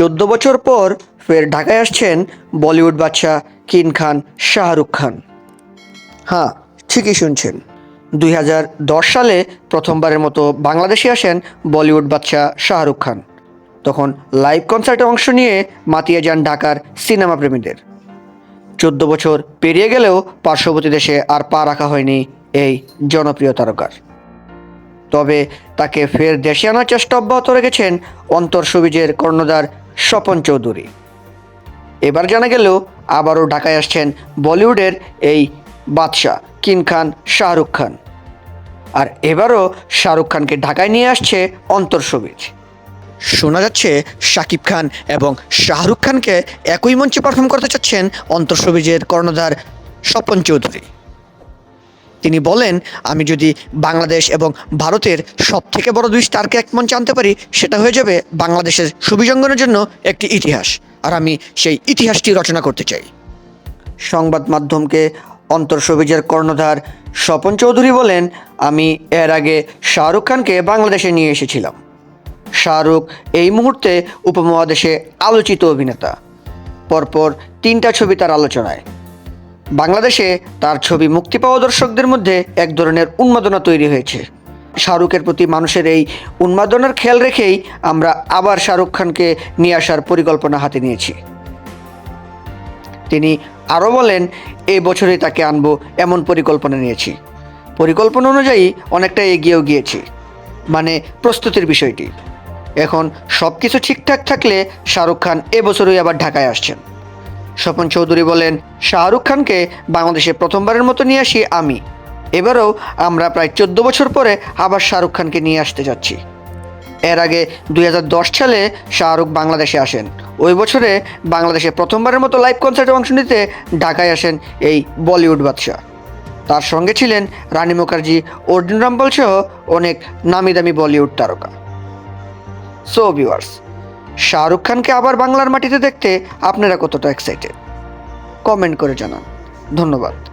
চোদ্দ বছর পর ফের ঢাকায় আসছেন বলিউড বাদশাহ কিন খান, শাহরুখ খান। হ্যাঁ ঠিকই শুনছেন। দুই হাজার দশ সালে প্রথমবারের মতো বাংলাদেশে আসেন বলিউড বাদশাহ শাহরুখ খান। তখন লাইভ কনসার্টে অংশ নিয়ে মাতিয়ে যান ঢাকার সিনেমা প্রেমীদের। চোদ্দ বছর পেরিয়ে গেলেও পার্শ্ববর্তী দেশে আর পা রাখা হয়নি এই জনপ্রিয় তারকার। তবে তাকে ফের দেশে আনার চেষ্টা অব্যাহত রেখেছেন অন্তর সবিজের কর্ণধার স্বপন চৌধুরী। এবার জানা গেলেও আবারও ঢাকায় আসছেন বলিউডের এই বাদশাহ কিন খান, শাহরুখ খান। আর এবারও শাহরুখ খানকে ঢাকায় নিয়ে আসছে অন্তর সবিজ শোনা যাচ্ছে শাকিব খান এবং শাহরুখ খানকে একই মঞ্চে পারফর্ম করতে চাচ্ছেন অন্তর সবিজের কর্ণধার স্বপন চৌধুরী। তিনি বলেন, আমি যদি বাংলাদেশ এবং ভারতের সব থেকে বড় দুই স্টারকে এক আনতে পারি, সেটা হয়ে যাবে বাংলাদেশের সুবিজঙ্গনের জন্য একটি ইতিহাস। আর আমি সেই ইতিহাসটি রচনা করতে চাই। সংবাদ মাধ্যমকে অন্তর সবিজের কর্ণধার স্বপন চৌধুরী বলেন, আমি এর আগে শাহরুখ খানকে বাংলাদেশে নিয়ে এসেছিলাম। শাহরুখ এই মুহূর্তে উপমহাদেশে আলোচিত অভিনেতা। পরপর তিনটা ছবি তার আলোচনায়। বাংলাদেশে তার ছবি মুক্তি পাওয়া দর্শকদের মধ্যে এক ধরনের উন্মাদনা তৈরি হয়েছে। শাহরুখের প্রতি মানুষের এই উন্মাদনার খেয়াল রেখেই আমরা আবার শাহরুখ খানকে নিয়ে আসার পরিকল্পনা হাতে নিয়েছি। তিনি আরও বলেন এই বছরেই তাকে আনব এমন পরিকল্পনা নিয়েছি। পরিকল্পনা অনুযায়ী অনেকটা এগিয়েও গিয়েছি মানে প্রস্তুতির বিষয়টি। এখন সব কিছু ঠিকঠাক থাকলে শাহরুখ খান এবছরই আবার ঢাকায় আসছেন। স্বপন চৌধুরী বলেন, শাহরুখ খানকে বাংলাদেশে প্রথমবারের মতো নিয়ে আসি আমি। এবারও আমরা প্রায় চোদ্দ বছর পরে আবার শাহরুখ খানকে নিয়ে আসতে যাচ্ছি। এর আগে দুই হাজার দশ সালে শাহরুখ বাংলাদেশে আসেন। ওই বছরে বাংলাদেশে প্রথমবারের মতো লাইভ কনসার্টে অংশ নিতে ঢাকায় আসেন এই বলিউড বাদশাহ। তার সঙ্গে ছিলেন রানী মুখার্জি, অর্জুন রামপাল সহ অনেক নামি দামি বলিউড তারকা। সো ভিউয়ার্স শাহরুখ খানকে আবার বাংলার মাটিতে দেখতে আপনারা কতটা এক্সাইটেড কমেন্ট করে জানান। ধন্যবাদ।